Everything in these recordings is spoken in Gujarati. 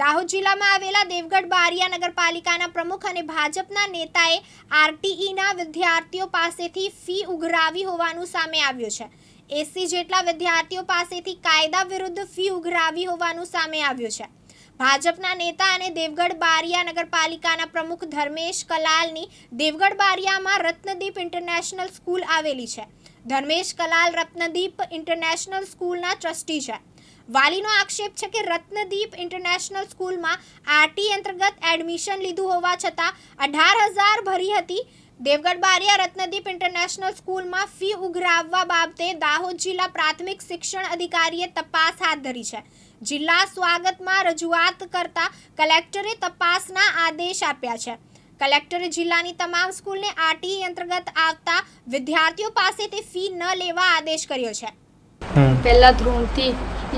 દાહોદ જિલ્લામાં આવેલા દેવગઢ બારિયા નગરપાલિકાના પ્રમુખ અને ભાજપના નેતાએ આરટીઈના વિદ્યાર્થીઓ પાસેથી ફી ઉઘરાવી હોવાનું સામે આવ્યું છે. એસી જેટલા વિદ્યાર્થીઓ પાસેથી કાયદા વિરુદ્ધ ફી ઉઘરાવી હોવાનું સામે આવ્યું છે. ભાજપના નેતા અને દેવગઢ બારિયા નગરપાલિકાના પ્રમુખ ધર્મેશ કલાલની દેવગઢ બારિયામાં રત્નદીપ ઇન્ટરનેશનલ સ્કૂલ આવેલી છે. ધર્મેશ કલાલ રત્નદીપ ઇન્ટરનેશનલ સ્કૂલના ટ્રસ્ટી છે. વાલીનો આક્ષેપ છે કે રત્નદીપ ઇન્ટરનેશનલ સ્કૂલમાં આરટી અંતર્ગત એડમિશન લીધું હોવા છતાં અઢાર હજાર ભરી હતી. દેવગઢ બારિયા રત્નદીપ ઇન્ટરનેશનલ સ્કૂલમાં ફી ઉઘરાવવા બાબતે દાહોદ જિલ્લા પ્રાથમિક શિક્ષણ અધિકારીએ તપાસ હાથ ધરી છે. જિલ્લા સ્વાગતમાં રજૂઆત કરતા કલેક્ટરે તપાસના આદેશ આપ્યા છે. કલેક્ટરે જિલ્લાની તમામ સ્કૂલને આરટીઈ અંતર્ગત આવતા વિદ્યાર્થીઓ પાસેથી ફી ન લેવા આદેશ કર્યો છે. પહેલા ધોરણથી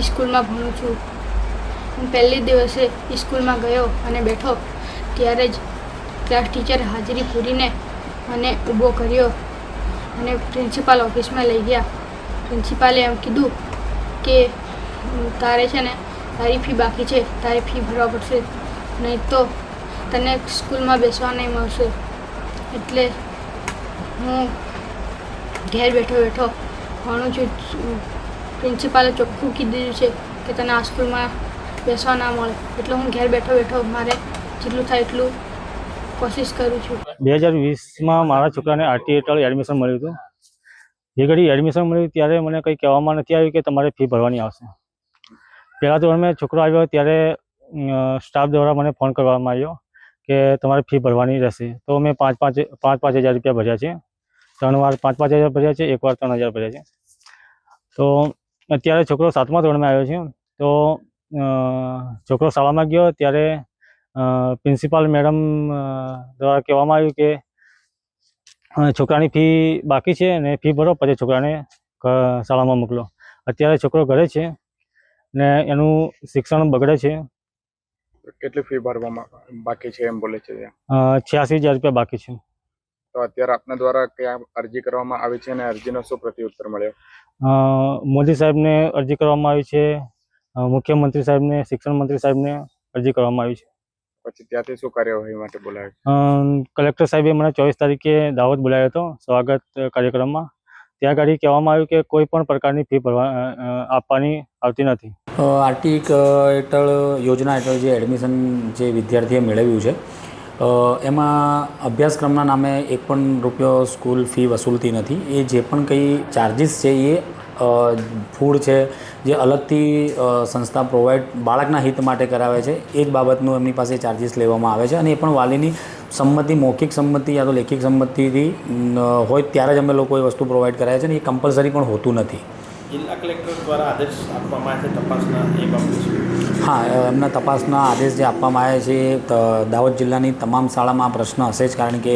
સ્કૂલમાં ભણું છું. હું પહેલી દિવસે સ્કૂલમાં ગયો અને બેઠો. ત્યારે જ ક્લાસ ટીચર હાજરી પૂરીને મને ઊભો કર્યો અને પ્રિન્સિપાલ ઓફિસમાં લઈ ગયા. પ્રિન્સિપાલે એમ કીધું કે તારે છે ને તારી ફી બાકી છે. તારી ફી ભરવા પડશે. નહીં તો તને સ્કૂલમાં બેસવા નહીં મળશે. એટલે હું ઘેર બેઠો બેઠો ભણું છું પ્રિન્સિપાલે ચોખ્ખું કીધું છે કે તને આ સ્કૂલમાં બેસવા ના મળે. એટલે હું ઘેર બેઠો બેઠો મારે જેટલું થાય એટલું કોશિશ કરું છું. બે હજાર વીસમાં મારા છોકરાને આરટી હેઠળ એડમિશન મળ્યું હતું. જે ઘડી એડમિશન મળ્યું ત્યારે મને કંઈ કહેવામાં નથી આવ્યું કે તમારે ફી ભરવાની આવશે. પહેલાં ધોરણમાં છોકરો આવ્યો ત્યારે સ્ટાફ દ્વારા મને ફોન કરવામાં આવ્યો કે તમારે ફી ભરવાની રહેશે. તો મેં પાંચ પાંચ પાંચ પાંચ હજાર રૂપિયા ભર્યા છે ત્રણ વાર પાંચ પાંચ હજાર ભર્યા છે એક વાર ત્રણ હજાર ભર્યા છે તો અત્યારે છોકરો સાતમા ધોરણમાં આવ્યો છે. તો છોકરો શાળામાં ગયો ત્યારે પ્રિન્સિપાલ મેડમ દ્વારા કહેવામાં આવ્યું કે છોકરાની ફી બાકી છે અને ફી ભરો પછી છોકરાને શાળામાં મોકલો. અત્યારે છોકરો ઘરે છે ને એનું શિક્ષણ બગડે છે. કેટલી ફી ભરવામાં બાકી છે એમ બોલે છે છ્યાસી હજાર રૂપિયા બાકી છે. તો અત્યારે આપના દ્વારા કયા અરજી કરવામાં આવી છે અને અરજીનો શું પ્રત્યુત્તર મળ્યો? અ, મોદી સાહેબને અરજી કરવામાં આવી છે. મુખ્યમંત્રી સાહેબને શિક્ષણ મંત્રી સાહેબને અરજી કરવામાં આવી છે. પછી ત્યાંથી શું કાર્યવાહી માટે બોલાવ્યો કલેક્ટર સાહેબે મને ચોવીસ તારીખે દાવત બોલાવ્યો હતો સ્વાગત કાર્યક્રમમાં. ત્યાં આગળ કહેવામાં આવ્યું કે કોઈ પણ પ્રકારની ફી ભરવા આપવાની આવતી નથી. આર્ટિક હેઠળ યોજના હેઠળ જે એડમિશન જે વિદ્યાર્થીએ મેળવ્યું છે એમાં અભ્યાસક્રમના નામે એક પણ રૂપિયો સ્કૂલ ફી વસૂલતી નથી. એ જે પણ કંઈ ચાર્જિસ છે એ ફૂડ છે, જે અલગથી સંસ્થા પ્રોવાઈડ બાળકના હિત માટે કરાવે છે, એ જ બાબતનું એમની પાસે ચાર્જિસ લેવામાં આવે છે. અને એ પણ વાલીની સંમતિ, મૌખિક સંમતિ યા તો લેખિક સંમતિથી હોય ત્યારે જ અમે લોકો એ વસ્તુ પ્રોવાઈડ કરાવે છે અને એ કમ્પલસરી પણ હોતું નથી. જિલ્લા કલેક્ટર દ્વારા આદેશ આપવામાં આવે છે, તપાસના એ બાબતે હા એમના તપાસના આદેશ જે આપવામાં આવ્યા છે દાહોદ જિલ્લાની તમામ શાળામાં પ્રશ્ન હશે જ, કારણ કે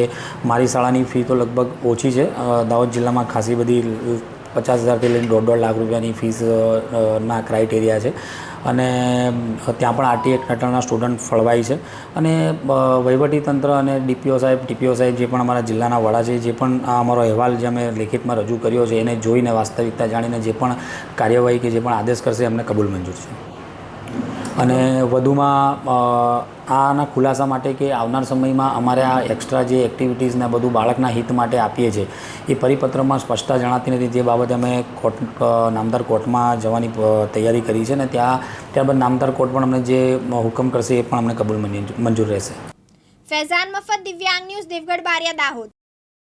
મારી શાળાની ફી તો લગભગ ઓછી છે. દાહોદ જિલ્લામાં ખાસી બધી પચાસ હજારથી લઈને દોઢ દોઢ લાખ રૂપિયાની ફીસ ના ક્રાઇટેરિયા છે. અને ત્યાં પણ આરટી હેઠળના સ્ટુડન્ટ ફળવાય છે. અને વહીવટીતંત્ર અને ડીપીઓ સાહેબ, ટીપીઓ સાહેબ જે પણ અમારા જિલ્લાના વડા છે, જે પણ આ અમારો અહેવાલ જે અમે લેખિતમાં રજૂ કર્યો છે, એને જોઈને વાસ્તવિકતા જાણીને જે પણ કાર્યવાહી કે જે પણ આદેશ કરશે, એમને કબૂલ મંજૂર છે. અને વધુમાં આના ખુલાસા માટે કે આવનાર સમયમાં અમારે આ એક્સ્ટ્રા જે એક્ટિવિટીઝને બધું બાળકના હિત માટે આપીએ છીએ, એ પરિપત્રમાં સ્પષ્ટતા જણાતી નથી. જે બાબતે અમે કોર્ટ નામદાર કોર્ટમાં જવાની તૈયારી કરી છે ને ત્યાં, ત્યારબાદ નામદાર કોર્ટ પણ અમને જે હુકમ કરશે એ પણ અમને કબૂલ મંજૂર રહેશે. ફૈઝાન મફત દિવ્યાંગ ન્યૂઝ, દેવગઢ બારિયા, દાહોદ.